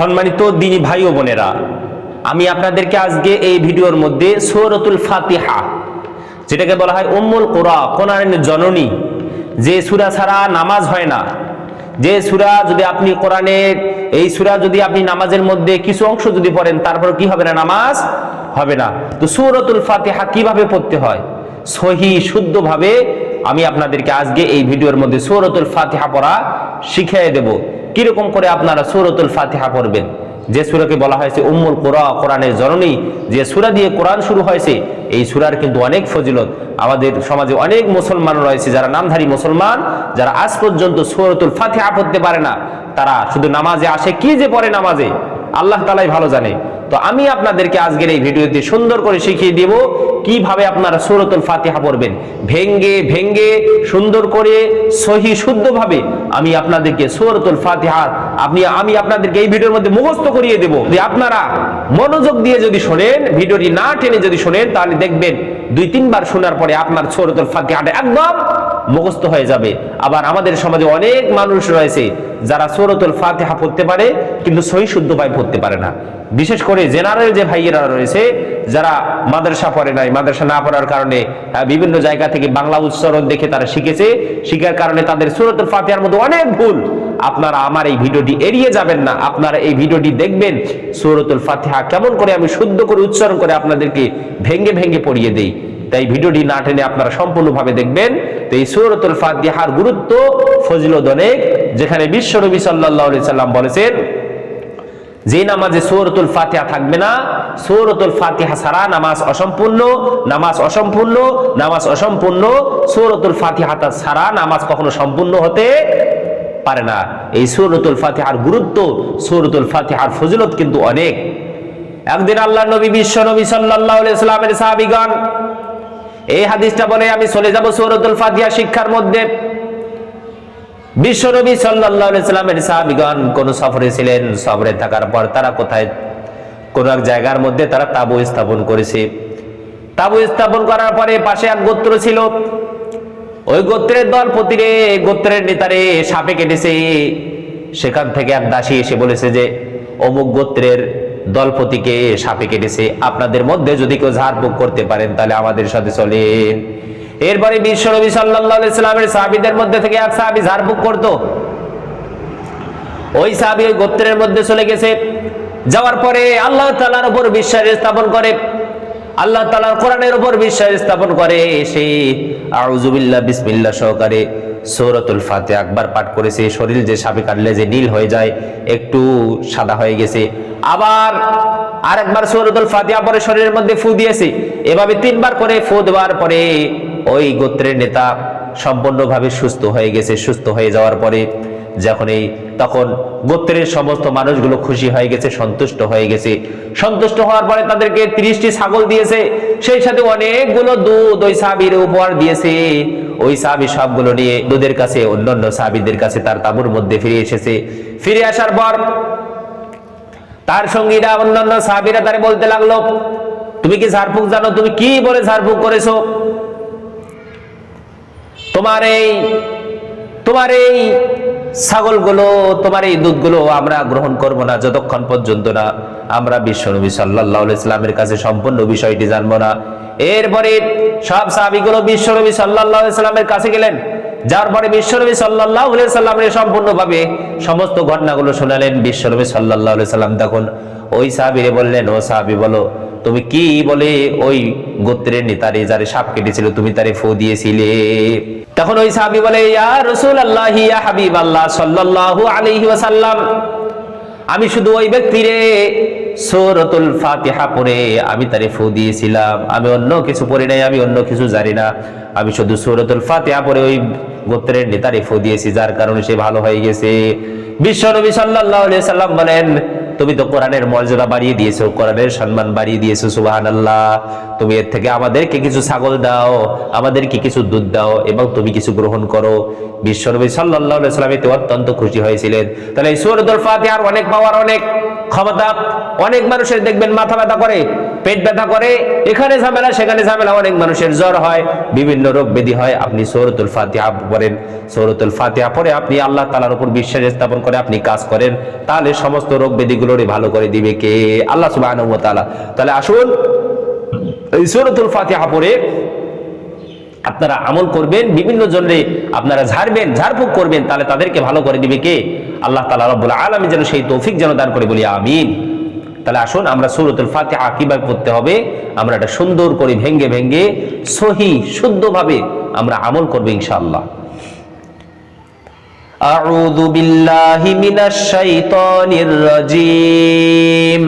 সম্মানিত দিনী ভাই ও বোনেরা, আমি আপনাদেরকে আজকে এই ভিডিওর মধ্যে সৌরতুল ফাতিহা, যেটাকে বলা হয় উম্মুল কোরআ কোরআনের জননী, যে সুরা ছাড়া নামাজ হয় না, যে সুরা যদি আপনি কোরআনের এই সুরা যদি আপনি নামাজের মধ্যে কিছু অংশ যদি পড়েন, তারপর কি হবে না, নামাজ হবে না। তো সৌরতুল ফাতিহা কীভাবে পড়তে হয়? সহি, শুদ্ধভাবে আমি আপনাদেরকে আজকে এই ভিডিওর মধ্যে সৌরতুল ফাতিহা পড়া শিখিয়ে দেব। কীরকম করে আপনারা সৌরতুল ফাতিহা পড়বেন? যে সুরাকে বলা হয়েছে উম্মুল কোরআ, কোরআনের জননী, যে সুরা দিয়ে কোরআন শুরু হয়েছে, এই সুরার কিন্তু অনেক ফজিলত। আমাদের সমাজে অনেক মুসলমান রয়েছে যারা নামধারী মুসলমান, যারা আজ পর্যন্ত সুরতুল ফাতিহা পড়তে পারে না। তারা শুধু নামাজে আসে, কি যে পড়ে নামাজে? আল্লাহ তালাই ভালো জানে। তো আমি আপনাদেরকে আজকের এই ভিডিওতে সুন্দর করে শিখিয়ে দেব কীভাবে আপনারা সুরতুল ফাতিহা পড়বেন? ভেঙ্গে ভেঙ্গে, সুন্দর করে, সহি, শুদ্ধভাবে আমি আপনাদেরকে সুরতুল ফাতিহার আপনি, আমি আপনাদেরকে এই ভিডিওর মধ্যে মুখস্থ করিয়ে দেব। যে আপনারা মনোযোগ দিয়ে যদি শোনেন, ভিডিওটি না টেনে যদি শোনেন, তাহলে দেখবেন দুই, তিনবার শোনার পরে আপনার সৌরতুল ফাতিহাটা একদম মুখস্থ হয়ে যাবে। আবার আমাদের সমাজে অনেক মানুষ রয়েছে যারা সৌরতুল ফাতেহা পড়তে পারে, কিন্তু সহি শুদ্ধভাবে পড়তে পারে না। বিশেষ করে জেনারেল যে ভাইয়েরা রয়েছে, যারা মাদ্রাসা পড়ে নাই, মাদ্রাসা না পড়ার কারণে বিভিন্ন জায়গা থেকে বাংলা উচ্চারণ দেখে তারা শিখেছে। শিখার কারণে তাদের সুরতুল ফাতেহার মধ্যে অনেক ভুল। আপনারা আমার এই ভিডিওটি এড়িয়ে যাবেন না, আপনারা এই ভিডিওটি দেখবেন, সুরতুল ফাতেহা কেমন করে আমি শুদ্ধ করে উচ্চারণ করে আপনাদেরকে ভেঙ্গে ভেঙ্গে পড়িয়ে দেই। তাই ভিডিওটি না টেনে আপনারা সম্পূর্ণভাবে দেখবেন। তো এই সুরতুল ফাতিহার গুরুত্ব, ফজিলত অনেক, যেখানে বিশ্বনবী সাল্লাল্লাহু আলাইহি সাল্লাম বলেছেন, যে নামাজে সৌরতুল ফাতিহা থাকবে না, সৌরতুল ফাতিহা ছাড়া নামাজ অসম্পূর্ণ নামাজ অসম্পূর্ণ নামাজ অসম্পূর্ণ, সৌরতুল ফাতিহা ছাড়া নামাজ কখনো সম্পূর্ণ হতে পারে না। এই সৌরতুল ফাতিহার গুরুত্ব, সৌরতুল ফাতিহার ফজিলত কিন্তু অনেক। একদিন আল্লাহ নবী, বিশ্ব নবী আলাইহি সাল্লামের সাহাবীগণ এই হাদিসটা বলে আমি চলে যাব সৌরতুল ফাতিহা শিক্ষার মধ্যে। বিশ্বনবী সাল্লামের সাহাবীগণ কোন সফরে ছিলেন, সফরে থাকার পর তারা কোথায়? কোন এক জায়গার মধ্যে তারা তাবু স্থাপন করেছে। তাবু স্থাপন করার পরে পাশে এক গোত্র ছিল। ওই গোত্রের দল প্রতিরে গোত্রের নেতারে সাপে কেটেছে। সেখান থেকে এক দাসী এসে বলেছে যে, অমুক গোত্রের দলপতিকে সাপে কেটেছে। আপনাদের মধ্যে যদি কেউ ঝাড়ফুঁক করতে পারেন, তাহলে আমাদের সাথে চলেন। এরপরে বিশ্বনবী সাল্লাল্লাহু আলাইহি সাল্লামের সাহাবীদের মধ্যে থেকে এক সাহাবী ঝাড়ফুঁক করতো। ওই সাহাবী ওই গোত্রের মধ্যে চলে গেছে। যাওয়ার পরে আল্লাহ তাআলার উপর বিশ্বাস স্থাপন করে। আল্লাহ তাআলার কোরআনের উপর বিশ্বাস স্থাপন করে। সে আউযুবিল্লাহ বিসমিল্লাহ সহকারে সূরাতুল ফাতিহা একবার পাঠ করেছে। শরীর যে সাপে কাটলে যে নীল হয়ে যায়, একটু সাদা হয়ে গেছে। আবার আরেকবার সূরাতুল ফাতিহা পরে শরীরের মধ্যে ফু দিয়েছে। এভাবে তিনবার করে ফু দেওয়ার পরে ওই গোত্রের নেতা সম্পূর্ণভাবে সুস্থ হয়ে গেছে, সুস্থ হয়ে যাওয়ার পরে যখন এই তখন গোত্রের সমস্ত মানুষগুলো খুশি হয়ে গেছে, সন্তুষ্ট হয়ে গেছে। সন্তুষ্ট হওয়ার পরে তাদেরকে তিরিশটি ছাগল দিয়েছে। সেই সাথে অনেকগুলো দুধ ওই সাবির উপহার দিয়েছে। ওই সাবি সবগুলো নিয়ে দুধের কাছে, অন্যান্য সাবিদের কাছে তার তাবুর মধ্যে ফিরে এসেছে। ফিরে আসার পর তার সঙ্গীরা অন্যান্য সাহাবিরা তারে বলতে লাগল, তুমি কি ঝাড়ফুঁক জানো? তুমি কি বলে ঝাড়ফুঁক করেছ? তোমার এই তোমার এই ছাগলগুলো, তোমার এই দুধগুলো আমরা গ্রহণ করব না, যতক্ষণ পর্যন্ত না আমরা বিশ্বনবী সাল্লাল্লাহু আলাইহি সাল্লামের কাছে সম্পূর্ণ বিষয়টি জানব না। এরপরে সব সাহাবীগুলো বিশ্বনবী সাল্লাল্লাহু আলাইহি সাল্লামের কাছে গেলেন। যার পরে বিশ্বনবী সাল্লাল্লাহু আলাইহি সাল্লামের সম্পূর্ণভাবে সমস্ত ঘটনাগুলো শোনালেন। বিশ্বনবী সাল্লাল্লাহু আলাইহি সাল্লাম তখন ওই সাহাবীরে বললেন, ও সাহাবী, বলো, তুমি কি বলে ওই গোত্রের নেতারে যারে সাপ কেটেছিল, তুমি তারে ফু দিয়েছিলে? তখন ওই সাহাবী বলে, ইয়া রাসূলুল্লাহ, ইয়া হাবিবাল্লাহ, সাল্লাল্লাহু আলাইহি ওয়াসাল্লাম, আমি শুধু ওই ব্যক্তিরে সূরাতুল ফাতিহা পড়ে আমি তারে ফু দিয়েছিলাম। আমি অন্য কিছু পড়ি নাই, আমি অন্য কিছু জানি না। আমি শুধু সূরাতুল ফাতিহা পরে ওই গোত্রের নেতারে ফু দিয়েছি, যার কারণে সে ভালো হয়ে গেছে। বিশ্বনবী সাল্লাল্লাহু আলাইহি সাল্লাম বলেন, তুমি তো কোরআনের মর্যাদা বাড়িয়ে দিয়েছ, কোরআনের সম্মান বাড়িয়ে দিয়েছ সুবাহান আল্লাহ তুমি এর থেকে আমাদেরকে কিছু ছাগল দাও, আমাদেরকে কিছু দুধ দাও এবং তুমি কিছু গ্রহণ করো। বিশ্বনবী আলাইহি সাল্লাম এতে অত্যন্ত খুশি হয়েছিলেন। তাহলে এই সূরাতুল ফাতিহার অনেক পাওয়ার অনেক। ক্ষমতা অনেক মানুষের দেখবেন মাথা ব্যথা করে, পেট ব্যথা করে, এখানে ঝামেলা, সেখানে ঝামেলা, অনেক মানুষের জ্বর হয়, বিভিন্ন রোগ ব্যাধি হয়। আপনি সৌরতুল ফাতিহা পড়েন, সৌরতুল ফাতিহা পড়ে আপনি আল্লাহ তালার উপর বিশ্বাস স্থাপন করে আপনি কাজ করেন, তাহলে সমস্ত রোগ ব্যাধি ভালো করে দিবে কে? আল্লাহ ওয়া তাহলে আসুন, এই সূরাতুল ফাতিহা পড়ে আপনারা আমল করবেন বিভিন্ন জনে আপনারা ঝাড়বেন ঝাড়ফুঁক করবেন তাহলে তাদেরকে ভালো করে দিবে কে আল্লাহ তালা রব্বুল আলমী যেন সেই তৌফিক যেন দান করে বলি আমিন তাহলে আসুন আমরা সুরতুল ফাতিহা কিভাবে পড়তে হবে আমরা এটা সুন্দর করে ভেঙ্গে ভেঙ্গে সহি শুদ্ধভাবে আমরা আমল করবো ইনশাআল্লাহ أعوذ بالله من الشيطان الرجيم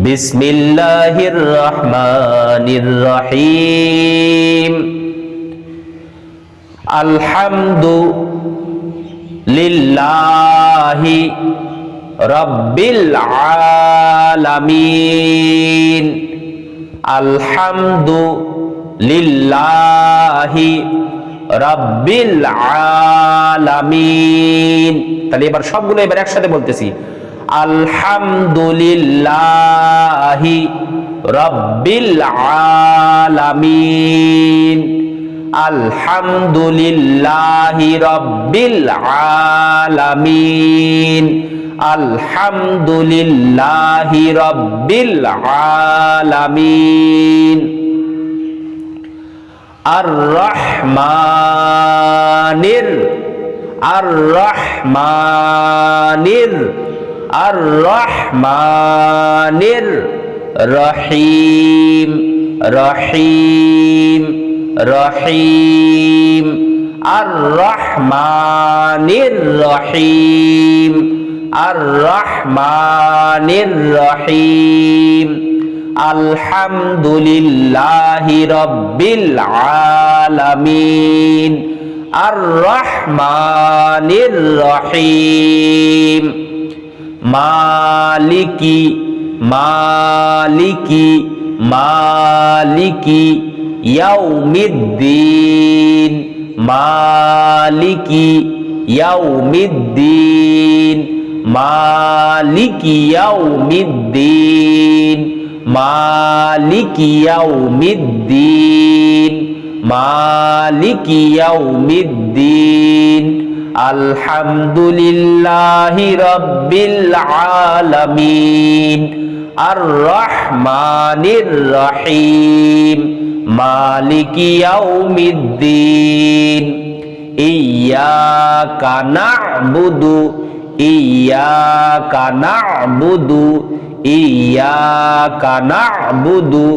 بسم الله الرحمن الرحيم আলহামদু লিল্লাহি রব্বিল আলামিন। আলহামদু লিল্লাহি রব্বিল আলামিন। তাহলে এবার সবগুলো এবার একসাথে বলতেছি। আলহামদুলিল্লাহি রব্বিল আলামিন। আলহামদুলিল্লাহি রব্বিল আলামিন। আলহামদুলিল্লাহি রব্বিল আলামিন। আর রহমানির আর রহমানির আর রহমানির রহিম রহিম। রহিম। আর রহমানির রহিম। আর রহমানির রহিম। আলহামদুলিল্লাহি রব্বিল আলামিন। আর রহমানির রহিম। মালিকি মালিকি মালিকি ইয়াউমিদ্দিন, মালিকি ইয়াউমিদ্দিন মালিকি ইয়াউমিদ্দিন মালিকি ইয়াউমিদ্দিন মালিকি ইয়াউমিদ্দিন, আলহামদুলিল্লাহি রাব্বিল আলামিন আর রহমানির রহিম। মালিকি ইয়াউমিদ্দিন। ইয়াকা না'বুদু ইয়াকা না'বুদু ইয়াকা না'বুদু,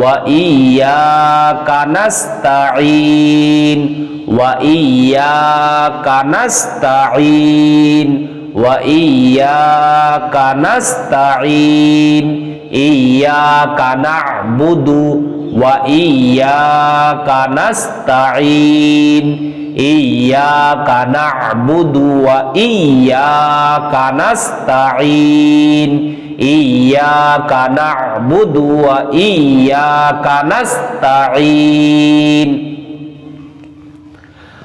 ওয়া ইয়াকা নাস্তাঈন, ওয়া ইয়াকা নাস্তাঈন, ওয়া ইয়াকা নাস্তাঈন ইয়াকা না'বুদু ওয়া ইয়াকা নাস্তাঈন, ইয়াকা না'বুদু ওয়া ইয়াকা নাস্তাঈন, ইয়াকা না'বুদু ওয়া ইয়াকা নাস্তাঈন।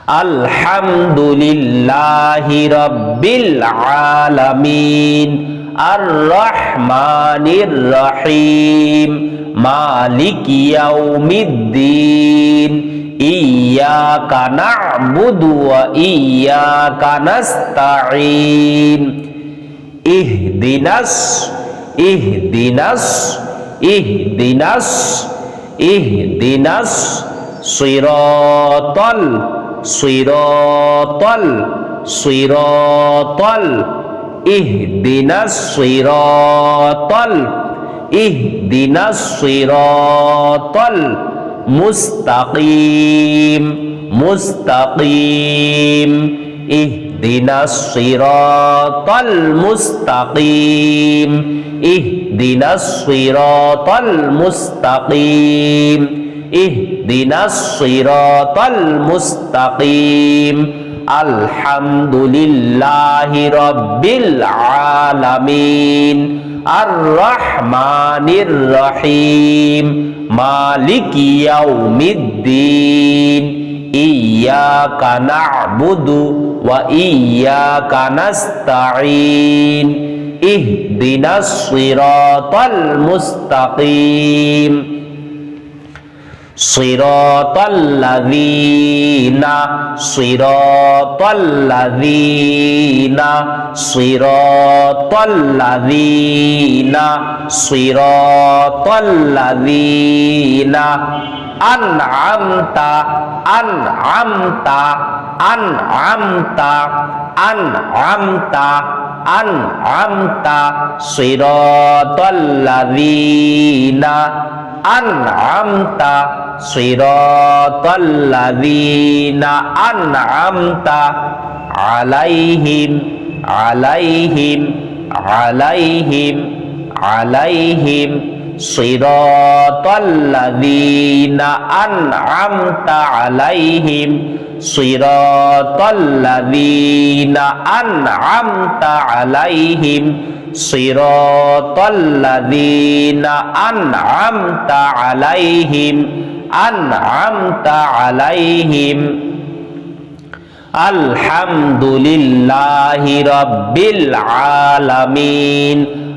আলহামদুলিল্লাহি রাব্বিল আলামিন আর রহমানির রহিম। মালিকি ইয়াউমিদ্দিন ইয়াকা না'বুদু ওয়া ইয়াকা নাস্তাঈন। ইহদিনাস ইহদিনাস ইহদিনাস ইহদিনাস সিরাতাল সিরাতাল সিরাতাল, ইহদিনাস সিরাতাল। ইহদিনাস সিরাতাল মুস্তাকিম মুস্তাকিম ইহদিনাস সিরাতাল মুস্তাকিম ইহদিনাস সিরাতাল মুস্তাকিম ইহদিনাস সিরাতাল মুস্তাকিম আলহামদুলিল্লাহি রাব্বিল আলামিন। আর রহমানির রহিম। মালিকি ইয়াউমিদ্দিন। ইয়াকা না'বুদু ওয়া ইয়াকা নাস্তাঈন। ইহদিনাস সিরাতাল মুস্তাকিম। صراط الذين صراط الذين صراط الذين صراط الذين أنعمت أنعمت أنعمت আন আমতা আন আমতা সিরতল্লাযীনা আন আমতা সিরতল্লাযীনা আন আমতা আলাইহিম আলাইহিম আলাইহিম আলাইহিম صراط الذين أنعمت عليهم. صراط الذين أنعمت عليهم. صراط الذين أنعمت عليهم. أنعمت عليهم. الحمد لله رب العالمين.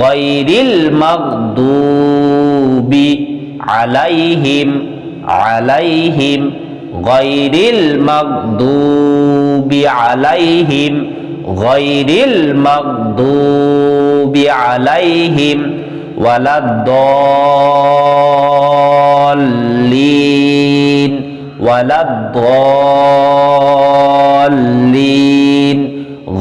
গয়রিল মগদুবি আলাইহিম আলাইহিম গয়রিল মগদুবি আলাইহিম গয়রিল মগদুবি আলাইহিম ওয়ালাদ্দলিন ওয়ালাদ্দলিন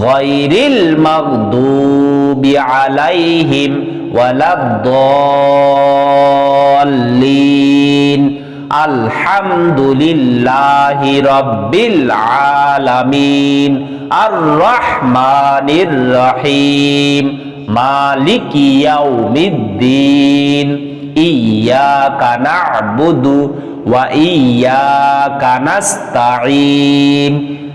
গায়রিল মাগদুবি আলাইহিম ওয়ালাদ্দাল্লিন। আলহামদুলিল্লাহি রাব্বিল আলামিন। আর রহমানির রহিম। মালিক ইয়াউমিদ্দিন। ইyyaka na'budu wa iyyaka nasta'in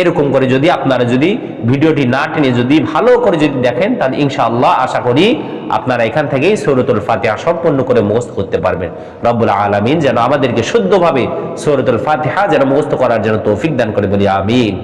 এরকম করে যদি আপনারা যদি ভিডিওটি না টেনে যদি ভালো করে যদি দেখেন, তাহলে ইনশাআল্লাহ আশা করি আপনারা এখান থেকেই সৌরতুল ফাতিহা সম্পন্ন করে মুখস্থ করতে পারবেন। রব্বুল আলমিন যেন আমাদেরকে শুদ্ধভাবে সৌরতুল ফাতিহা যেন মুখস্থ করার জন্য তৌফিক দান করে বলি, আমিন।